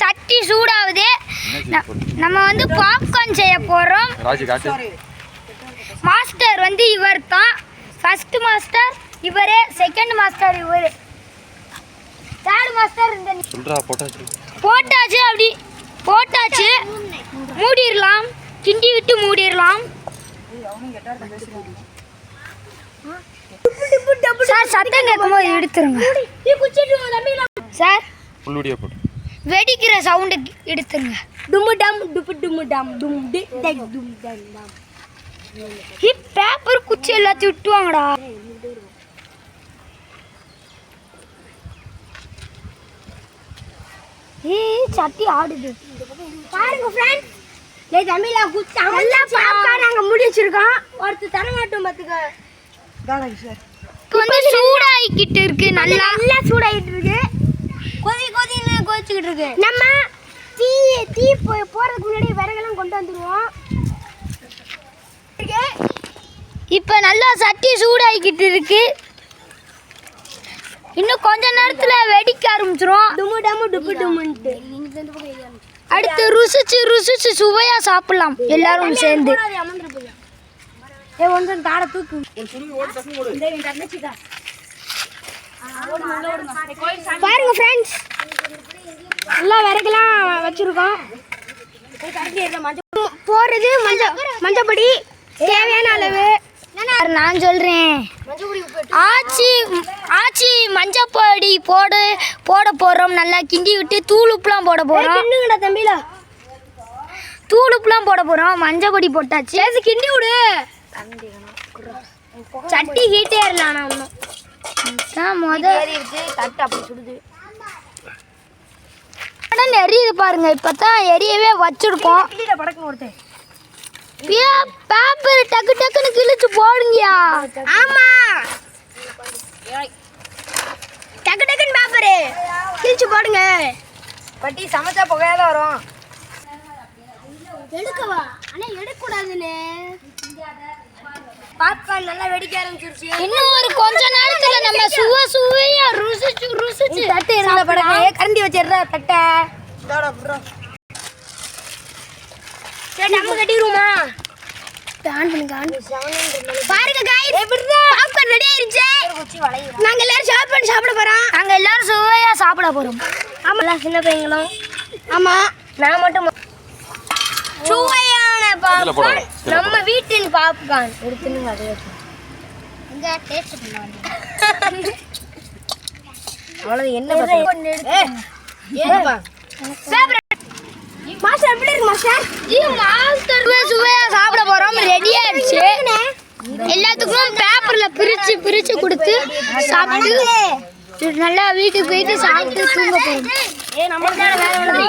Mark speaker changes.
Speaker 1: சட்டி சூடாகுது. ந- நம்ம வந்து பாப்கார்ன் செய்ய போகிறோம் மாஸ்டர் வந்து இவர் தான் ஃபர்ஸ்ட் மாஸ்டர் இவரே. செகண்ட் மாஸ்டர் இவர். தேர்ட் மாஸ்டர் இந்த
Speaker 2: சொல்றா போட்டாச்சு.
Speaker 1: போட்டாச்சு அப்படி. போட்டாச்சு. மூடிடலாம். கிண்டி விட்டு மூடிடலாம். சார் சத்தம் கேட்கும்போது எடுத்துருங்க சார்.
Speaker 2: புல்லுடியா போட்டு
Speaker 1: வெடிக்கிற சவுண்டு எடுத்துருங்க.
Speaker 3: டும்மு டம் டுப்பு டும்மு டம் டும் டி டக் டும் டம் டம்.
Speaker 1: ஹிப் பேப்பர் குச்சி எல்லாத்தையும் விட்டுவாங்கடா. ஏய் சட்டி ஆடுது.
Speaker 3: பாருங்க ஃப்ரெண்ட்ஸ் டேய் தமிழா குச்சா நல்லா பாப்கார்ன் நாங்க முடி வச்சிருக்கோம் ஒருத்தர் தர மாட்டோம் பாத்துக்க.
Speaker 1: இப்போ வந்து சூடாகிக்கிட்டு இருக்கு நல்லா.
Speaker 3: நல்லா சூடாயிட்டு இருக்கு. கொதி கொதின்னு கொதிச்சுக்கிட்டு இருக்கு. நம்ம தீ தீ போறதுக்கு முன்னாடி விறகெல்லாம் கொண்டு வந்துருவோம்.
Speaker 1: இப்போ நல்லா சட்டி சூடாகிக்கிட்டு இருக்கு. இன்னும் கொஞ்ச நேரத்துல வெடிக்க ஆரம்பிச்சிரும்.
Speaker 3: டும்மு டம்மு டுப்பு டும்முன்ட்டு
Speaker 1: அடுத்து ருசிச்சு ருசிச்சு சுவையா சாப்பிடலாம். எல்லாரும் சேர்ந்து.
Speaker 3: ஏ ஒன்று தாட தூக்கு. பாருங்க ஃப்ரெண்ட்ஸ் நல்லா விறகுலாம் வச்சிருக்கோம். போறது மஞ்சள் மஞ்சப்பொடி தேவையான அளவு.
Speaker 1: நான் சொல்றேன். ஆச்சி ஆச்சி மஞ்சப்பொடி போடு போட போறோம். நல்லா கிண்டி விட்டு தூள் உப்புலாம் போட போறோம்.
Speaker 3: கிண்டுங்கடா தம்பில.
Speaker 1: தூள் உப்புலாம் போட போறோம். மஞ்சப்பொடி போட்டாச்சு.
Speaker 3: ஏசு கிண்டி விடு. சட்டி ஹீட்டே ஏறலாம் நான் ஒன்றும்
Speaker 1: எரியுது பாருங்க இப்பதான் எரியவே வச்சிருக்கோம். பேப்பர் டக்கு டக்குன்னு கிழிச்சு போடுங்கயா.
Speaker 3: ஆமா. டக்கு டக்குன்னு பேப்பரு கிழிச்சு போடுங்க.
Speaker 4: பட்டி சமைச்சா புகையா தான் வரும்.
Speaker 3: பாப்கார்ன் நல்லா வெடிக்க ஆரம்பிச்சிருச்சு.
Speaker 1: இன்னும் ஒரு கொஞ்ச நேரத்துல நம்ம சுவ சுவையா ருசிச்சு ருசிச்சு.
Speaker 3: தட்டு இருந்த படக்கு கரண்டி வச்சிடுறா தட்டை. சரி நம்ம கட்டிடுவோமா? ஆன் பண்ணுங்க ஆன் பாருங்க காய் பாப்கார்ன் ரெடி ஆயிருச்சு. நாங்க எல்லாரும் ஷாப் பண்ணி சாப்பிட போறோம்.
Speaker 1: நாங்க எல்லாரும் சுவையா சாப்பிட போறோம்.
Speaker 3: ஆமா. சின்ன பையங்களும் ஆமா. நான் மட்டும் சுவையான பாப்கார்ன் நம்ம வீட்டின் பாப்கார்ன். எடுத்துனுங்க அதே
Speaker 1: இங்க டேஸ்ட் பண்ணலாம்
Speaker 3: அவ்வளவு என்ன மாஸ்டர் எப்படி இருக்கு மாஸ்டர்?
Speaker 1: மாஸ்டர் சுவையா சாப்பிட போறோம். ரெடி ஆயிடுச்சு. எல்லாத்துக்கும் பேப்பர்ல பிரிச்சு பிரிச்சு கொடுத்து சாப்பிட்டு நல்லா வீட்டுக்கு போயிட்டு சாப்பிட்டு தூங்க போறோம்.
Speaker 3: ஏ நம்ம வேலை.